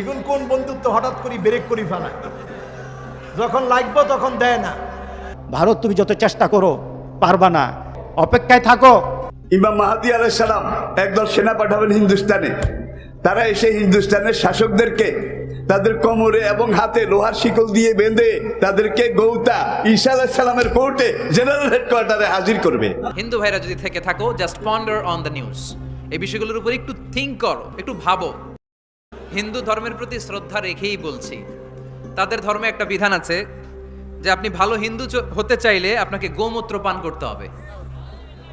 এখন কোন বন্ধুত্ব হঠাৎ করে ব্রেক করি ফেলায় যখন লাগবো তখন দেয় না। ভারত তুমি যত চেষ্টা করো পারবা না। অপেক্ষায় থাকো। ইমাম মাহাদি আলাইসালাম একদল সেনা পাঠাবেন হিন্দুস্তানে। তারা এসে হিন্দুস্তানের শাসকদেরকে তাদের কোমরে এবং হাতে লোহার শিকল দিয়ে বেঁধে তাদেরকে গৌতা ঈসা আলাইসালামের কোর্টে জেনারেল হেডকোয়ার্টারে হাজির করবে। হিন্দু ভাইরা যদি থেকে থাকো just ponder on the news এই বিষয়গুলোর উপর একটু থিঙ্ক করো একটু ভাবো। হিন্দু ধর্মের প্রতি শ্রদ্ধা রেখেই বলছি। তাদের ধর্মে একটা বিধান আছে যে আপনি ভালো হিন্দু হতে চাইলে আপনাকে গোমূত্র পান করতে হবে।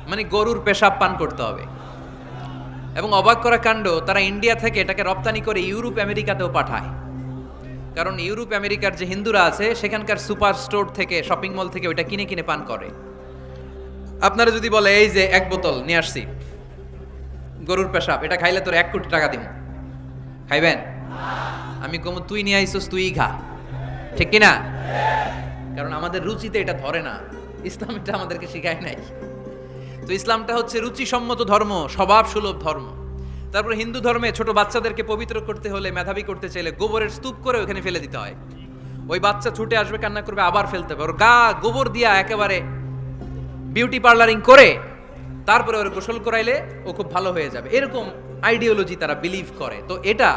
মানে গরুর পেশাব পান করতে হবে। এবং অবাক করা কাণ্ড, তারা ইন্ডিয়া থেকে এটাকে রপ্তানি করে ইউরোপ, আমেরিকাতেও পাঠায়। কারণ ইউরোপ, আমেরিকার যে হিন্দুরা আছে, সেখানকার সুপার স্টোর থেকে, শপিং মল থেকে ওইটা কিনে কিনে পান করে। আপনারা যদি বলে, এই যে এক বোতল, নিয়ে আসছি। গরুর পেশাব, এটা খাইলে তোর এক কোটি টাকা দিব খাইবেন? আমি কম, তুই নিয়ে আইসোস, তুই খা। ঠিক কি না কারণ আমাদের রুচিতে এটা ধরে না। ইসলাম এটা আমাদেরকে শেখায় নাই। তো ইসলামটা হচ্ছে রুচিসম্মত ধর্ম, স্বভাব সুলভ ধর্ম। তারপর হিন্দু ধর্মে ছোট বাচ্চাদেরকে পবিত্র করতে হলে, মেধাবী করতে চাইলে গোবরের স্তূপ করে ওখানে ফেলে দিতে হয়। ওই বাচ্চা ছুটে আসবে, কান্না করবে, আবার ফেলতে হবে। ওর গা গোবর দিয়া একেবারে বিউটি পার্লারিং করে, তারপরে ওর গোসল করাইলে ও খুব ভালো হয়ে যাবে। এরকম আইডিওলজি তারা বিলিভ করে। তো এটা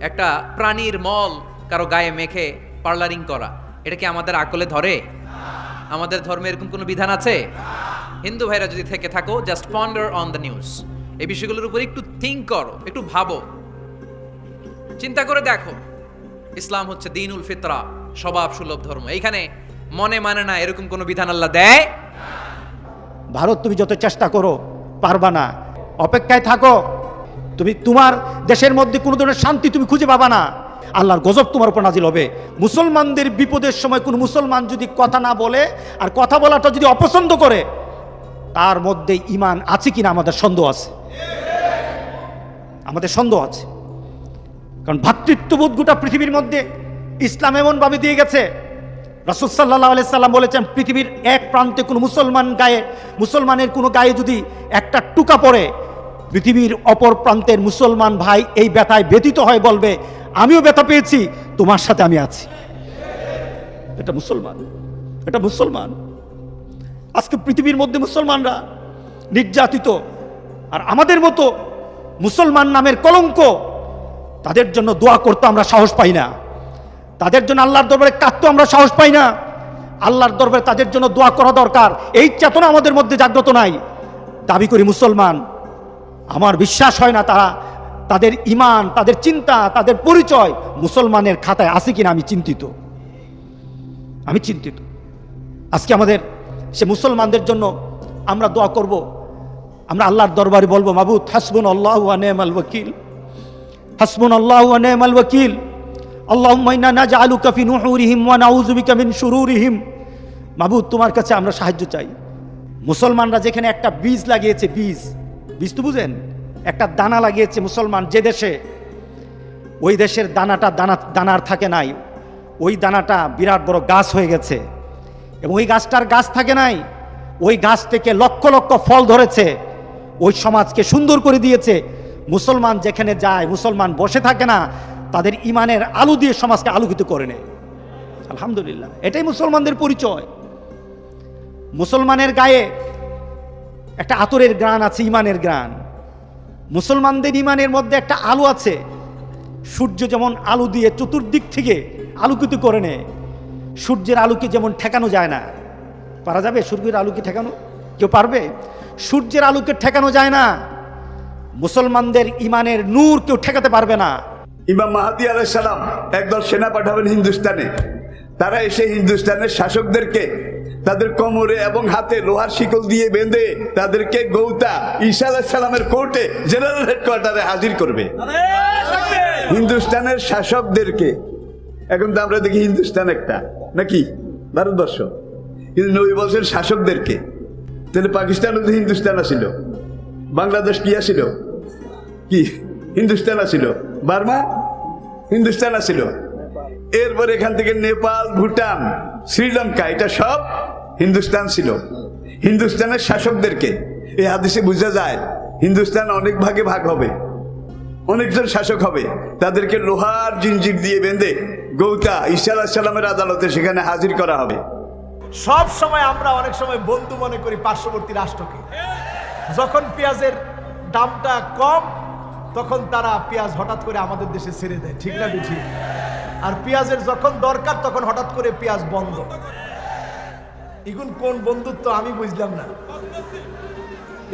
একটা প্রাণীর মল কারও গায়ে মেখে পার্লারিং করা। এটা কি আমাদের আকলে ধরে? আমাদের ধর্মে এরকম কোনো বিধান আছে? হিন্দু ভাইরা যদি থেকে থাকো just ponder on the news এই বিষয়গুলোর উপর একটু থিঙ্ক করো, একটু ভাবো। চিন্তা করে দেখো। ইসলাম হচ্ছে দিনুল ফিতরা, স্বভাব সুলভ ধর্ম। এইখানে মনে মানে না এরকম কোনো বিধান আল্লাহ দেয়? ভারত তুমি যত চেষ্টা করো, পারবা না। অপেক্ষায় থাকো। তুমি তোমার দেশের মধ্যে কোনো ধরনের শান্তি তুমি খুঁজে পাবা না। আল্লাহর গজব তোমার উপর নাজিল হবে। মুসলমানদের বিপদের সময় কোনো মুসলমান যদি কথা না বলে আর কথা বলাটা যদি অপছন্দ করে, তার মধ্যে ইমান আছে কিনা আমাদের সন্দেহ আছে। আমাদের সন্দেহ আছে। কারণ ভ্রাতৃত্ববোধ গোটা পৃথিবীর মধ্যে ইসলাম এমনভাবে দিয়ে গেছে। রাসুল সাল্লাহ আলি সাল্লাম বলেছেন, পৃথিবীর এক প্রান্তে কোনো মুসলমান গায়ে, মুসলমানের কোনো গায়ে যদি একটা টুকা পড়ে পৃথিবীর অপর প্রান্তের মুসলমান ভাই এই ব্যথায় ব্যতীত হয় বলবে, আমিও ব্যথা পেয়েছি, তোমার সাথে আমি আছি। এটা মুসলমান এটা মুসলমান। আজকে পৃথিবীর মধ্যে মুসলমানরা নির্যাতিত, আর আমাদের মতো মুসলমান নামের কলঙ্ক, তাদের জন্য দোয়া করতে আমরা সাহস পাই না। তাদের জন্য আল্লাহর দরবারে কাঁদতে আমরা সাহস পাই না। আল্লাহর দরবারে তাদের জন্য দোয়া করা দরকার। এই চেতনা আমাদের মধ্যে জাগ্রত নাই। দাবি করি মুসলমান আমার বিশ্বাস হয় না তারা তাদের ইমান, তাদের চিন্তা, তাদের পরিচয় মুসলমানের খাতায় আছে কিনা আমি চিন্তিত। আমি চিন্তিত। আজকে আমাদের সে মুসলমানদের জন্য আমরা দোয়া করব। আমরা আল্লাহর দরবারে বলব, মাবুদ হাসবুন আল্লাহ নেমাল ওয়াকিল। হাসবুন আল্লাহ নেমাল ওয়াকিল। আল্লাহুম্মা ইন্না নাজআলুকা ফি নুহুরিহিম ওয়া নাউযু বিকা মিন শুরুরিহিম। মাবুদ, তোমার কাছে আমরা সাহায্য চাই। মুসলমানরা যেখানে একটা বীজ লাগিয়েছে, বীজ। বীজ তো বুঝেন? একটা দানা লাগিয়েছে মুসলমান যে দেশে। ওই দেশের দানাটা দানা দানার থাকে নাই। ওই দানাটা বিরাট বড় গাছ হয়ে গেছে। এবং ওই গাছটার গাছ থাকে নাই। ওই গাছ থেকে লক্ষ লক্ষ ফল ধরেছে। ওই সমাজকে সুন্দর করে দিয়েছে। মুসলমান যেখানে যায়, মুসলমান বসে থাকে না, তাদের ইমানের আলু দিয়ে সমাজকে আলোকিত করে নেয়। আলহামদুলিল্লাহ। এটাই মুসলমানদের পরিচয়। মুসলমানের গায়ে একটা আতরের গ্রান আছে, ইমানের গ্রান মুসলমানদের ইমানের মধ্যে একটা আলো আছে। সূর্য যেমন আলো দিয়ে চতুর্দিক থেকে আলোকিত করে নেয়, সূর্যের আলোকে যেমন ঠেকানো যায় না। পারা যাবে সূর্যের আলোকে ঠেকানো? কেউ পারবে? সূর্যের আলোকে ঠেকানো যায় না। মুসলমানদের ইমানের নূর কেউ ঠেকাতে পারবে না। ইমাম মাহাদি আলাইসালাম একদল সেনা পাঠাবেন হিন্দুস্তানে। তারা এসে হিন্দুস্তানের শাসকদেরকে তাদের কোমরে এবং হাতে লোহার শিকল দিয়ে বেঁধে তাদেরকে গৌতা ঈসা আলাইসালামের কোর্টে, জেনারেল হেডকোয়ার্টারে হাজির করবে। হিন্দুস্তানের শাসকদেরকে, এখন তো আমরা দেখি হিন্দুস্তান একটা, নাকি? ভারতবর্ষ। কিন্তু নবী বলছেন শাসকদেরকে। তাহলে পাকিস্তানও তো হিন্দুস্তান আছিল। বাংলাদেশ কি আছিল? কি? হিন্দুস্তান আছিল। বার্মা? হিন্দুস্তান আছিল। এরপর এখান থেকে নেপাল, ভুটান, শ্রীলঙ্কা, এটা সব হিন্দুস্তান ছিল। হিন্দুস্তানের শাসকদেরকে এই হাদিসে বোঝা যায়, হিন্দুস্তান অনেক ভাগে ভাগ হবে। অনেকজন শাসক হবে। তাদেরকে লোহার জিঞ্জির দিয়ে বেঁধে গৌতা ঈশা আলাহ সাল্লামের আদালতে সেখানে হাজির করা হবে। সব সময় আমরা অনেক সময় বন্ধু মনে করি পার্শ্ববর্তী রাষ্ট্রকে। যখন পেঁয়াজের দামটা কম, তখন তারা পেঁয়াজ হঠাৎ করে আমাদের দেশে ছেড়ে দেয়। ঠিক না ঠিক আর পেঁয়াজের যখন দরকার, তখন হঠাৎ করে পেঁয়াজ বন্ধ। এগুন কোন বন্ধুত্ব আমি বুঝলাম না।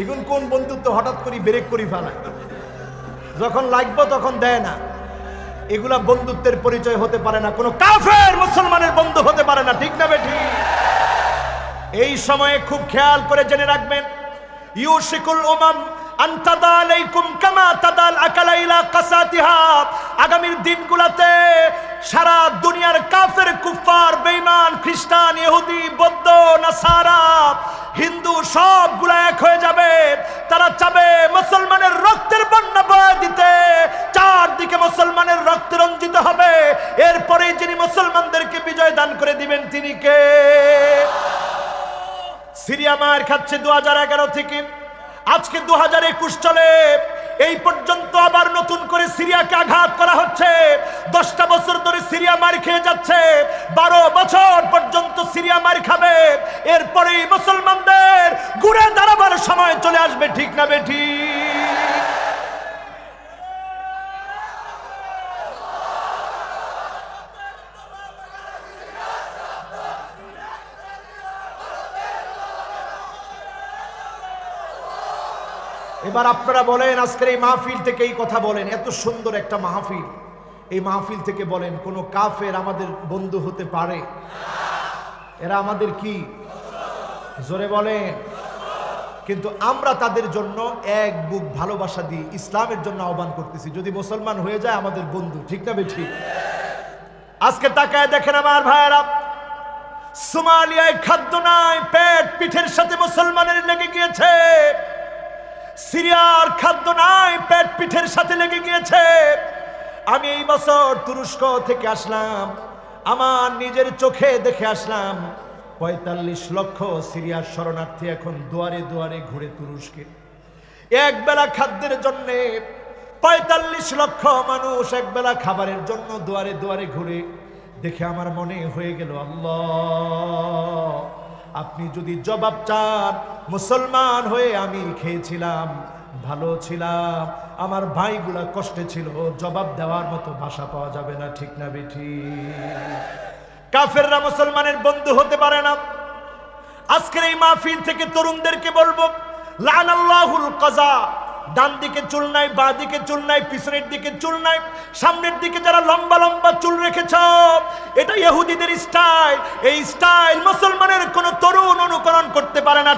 এগুন কোন বন্ধুত্ব হঠাৎ করে ব্রেক করি ফেলায়। যখন লাগবো তখন দেয় না। এগুলা বন্ধুত্বের পরিচয় হতে পারে না। কোনো কাফের মুসলমানের বন্ধু হতে পারে না। ঠিক না বেঠি এই সময়ে খুব খেয়াল করে জেনে রাখবেন, ইউশিকুল উমাম আন তাদা আলাইকুম আগামীর সারা দুনিয়ার কাফের কুফার বেঈমান, খ্রিস্টান, ইহুদি, বৌদ্ধ, নাসারা, হিন্দু সবগুলা এক হয়ে যাবে। তারা চাবে মুসলমানের রক্তের বন্যা বয়ে দিতে। চারদিকে মুসলমানের রক্তে রঞ্জিত হবে। এরপরে যিনি মুসলমানদেরকে বিজয় দান করে দিবেন, তিনি কে? সিরিয়া মায়ের খাচ্ছে দু হাজার এগারো থেকে। আজকে দু হাজার একুশ চলে। এই পর্যন্ত আবার নতুন করে সিরিয়াকে আঘাত করা হচ্ছে। দশটা বছর ধরে সিরিয়া মার খেয়ে যাচ্ছে। বারো বছর পর্যন্ত সিরিয়া মার খাবে। এরপরেই মুসলমানদের ঘুরে দাঁড়াবার সময় চলে আসবে, ঠিক না বেঠি এবার আপনারা বলেন, আজকের এই মাহফিল থেকে এই কথা বলেন, এত সুন্দর একটা মাহফিল। এই মাহফিল থেকে বলেন, কোন কাফের আমাদের বন্ধু হতে পারে? এরা আমাদের কি? জোরে বলেন। কিন্তু আমরা তাদের জন্য এক বুক ভালোবাসা দিই ইসলামের জন্য আহ্বান করতেছি। যদি মুসলমান হয়ে যায়, আমাদের বন্ধু, ঠিক না বেঠি আজকে তাকায় দেখেন আমার ভাইয়েরা, সোমালিয়ায় খাদ্য নাই, পেট পিঠের সাথে মুসলমানের লেগে গিয়েছে। সিরিয়ার খাদ্য নাই, পেট পিঠের সাথে লেগে গিয়েছে। আমি এই বছর তুরস্ক থেকে আসলাম, আমার নিজের চোখে দেখে আসলাম, পঁয়তাল্লিশ লক্ষ সিরিয়ার শরণার্থী এখন দুয়ারে দুয়ারে ঘুরে তুরস্কে। এক বেলা খাদ্যের জন্য পঁয়তাল্লিশ লক্ষ মানুষ এক বেলা খাবারের জন্য দুয়ারে দুয়ারে ঘুরে। দেখে আমার মনে হয়ে গেল, আল্লাহ! আপনি যদি জবাব চান, মুসলমান হয়ে আমি খেয়েছিলাম, ভালো ছিলাম, আমার ভাইগুলা কষ্টে ছিল, জবাব দেওয়ার মতো ভাষা পাওয়া যাবে না, ঠিক না বেঠি? কাফেররা মুসলমানের বন্ধু হতে পারে না। আজকের এই মাহফিল থেকে তরুণদেরকে বলব লাল আল্লাহুল কাজা ডান দিকে চুল নাই, বা দিকে চুল নাই, পিছনের দিকে চুল নাই, সামনের দিকে যারা লম্বা লম্বা চুল রেখেছ, এটা ইহুদিদের স্টাইল। এই স্টাইল মুসলমানের কোন তরুণ অনুকরণ করতে পারে না।